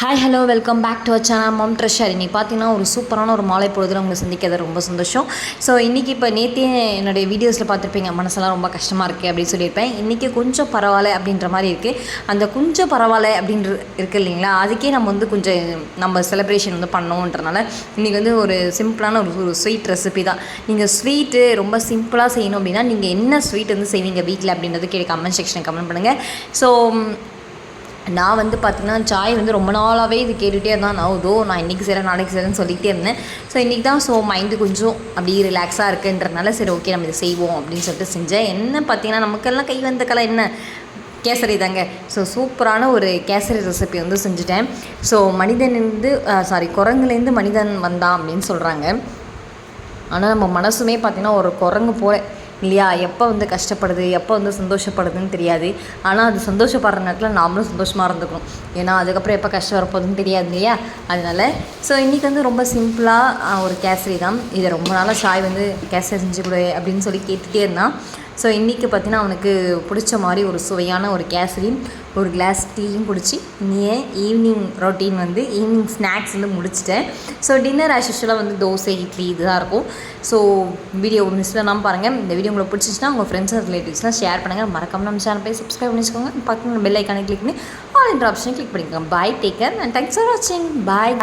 Hi hello welcome back to channel mom treasure இன்னைக்கு பார்த்தீங்கன்னா ஒரு சூப்பரான ஒரு மாலை பொழுதுல உங்களை சந்திக்கிறது ரொம்ப சந்தோஷம். ஸோ இன்றைக்கி இப்போ நேற்றே என்னுடைய வீடியோஸில் பார்த்துருப்பீங்க. மனசெல்லாம் ரொம்ப கஷ்டமாக இருக்குது அப்படின்னு சொல்லியிருப்பேன். இன்றைக்கி கொஞ்சம் பரவாயில்ல அப்படின்ற மாதிரி இருக்குது அந்த கொஞ்சம் பரவாயில்ல அப்படின்ற இருக்குது இல்லைங்களா? அதுக்கே நம்ம வந்து கொஞ்சம் நம்ம செலிப்ரேஷன் வந்து பண்ணோன்றனால இன்றைக்கி வந்து ஒரு சிம்பிளான ஒரு ஒரு ஸ்வீட் ரெசிபி தான். நீங்கள் ஸ்வீட்டு ரொம்ப சிம்பிளாக செய்யணும் அப்படின்னா நீங்கள் என்ன ஸ்வீட் வந்து செய்வீங்க வீட்டில் அப்படின்றது கீழே கமெண்ட் செக்ஷனில் கமெண்ட் பண்ணுங்கள் ஸோ நான் வந்து பார்த்திங்கன்னா சாய் வந்து ரொம்ப நாளாகவே இது கேட்டுகிட்டே இருந்தான். நான் இதோ நான் இன்றைக்கி செய்கிறேன் நாளைக்கு செய்கிறேன்னு சொல்லிகிட்டே இருந்தேன். ஸோ இன்றைக்கி தான் ஸோ மைண்டு கொஞ்சம் அப்படி ரிலாக்ஸாக இருக்குன்றனால சரி ஓகே நம்ம இதை செய்வோம் அப்படின்னு சொல்லிட்டு செஞ்சேன். என்ன பார்த்தீங்கன்னா நமக்கெல்லாம் கை வந்த கலை என்ன? கேசரி தாங்க. ஸோ சூப்பரான ஒரு கேசரி ரெசிபி வந்து செஞ்சுட்டேன். ஸோ மனிதன்லேருந்து சாரி குரங்குலேருந்து மனிதன் வந்தான் அப்படின்னு சொல்கிறாங்க ஆனால் நம்ம மனசுமே பார்த்திங்கன்னா ஒரு குரங்கு போகிற இல்லையா? எப்போ வந்து கஷ்டப்படுது எப்போ வந்து சந்தோஷப்படுதுன்னு தெரியாது. ஆனால் அது சந்தோஷப்படுற நேரத்தில் நாமளும் சந்தோஷமாக இருந்துக்கணும். ஏன்னா அதுக்கப்புறம் எப்போ கஷ்டம் வரப்போகுதுன்னு தெரியாது இல்லையா? அதனால் ஸோ இன்றைக்கி வந்து ரொம்ப சிம்பிளாக ஒரு கேசரி தான். இதை ரொம்ப நாளாக சாய் வந்து கேசரி செஞ்சு கொடு அப்படின்னு சொல்லி கேட்டுகிட்டே இருந்தான். ஸோ இன்றைக்கி பார்த்தீங்கன்னா அவனுக்கு பிடிச்ச மாதிரி ஒரு சுவையான ஒரு கேசரியும் ஒரு கிளாஸ் டீயும் பிடிச்சி இன்னையே ஈவினிங் ரொட்டீன் வந்து ஈவினிங் ஸ்நாக்ஸ் வந்து முடிச்சிட்டேன். ஸோ டின்னர் ஆஸ் யூஷுவலாக வந்து தோசை இட்லி இதுதான் இருக்கும். ஸோ வீடியோ மிஸ் பண்ணாமல் பாருங்கள் இந்த வீடியோ உங்களுக்கு பிடிச்சிச்சுன்னா உங்கள் ஃப்ரெண்ட்ஸ் அண்ட் ரிலேட்டிவ்ஸ்லாம் ஷேர் பண்ணுங்கள் மறக்காமல் நம்ம சேனல் போய் சப்ஸ்கிரைப் பண்ணி வச்சுக்கோங்க பக்கத்தில் பெல் ஐக்கானை கிளிக் பண்ணி ஆல் என்ற ஆப்ஷனை கிளிக் பண்ணிக்கோங்க. Bye take care and thanks for வாட்சிங் பாய்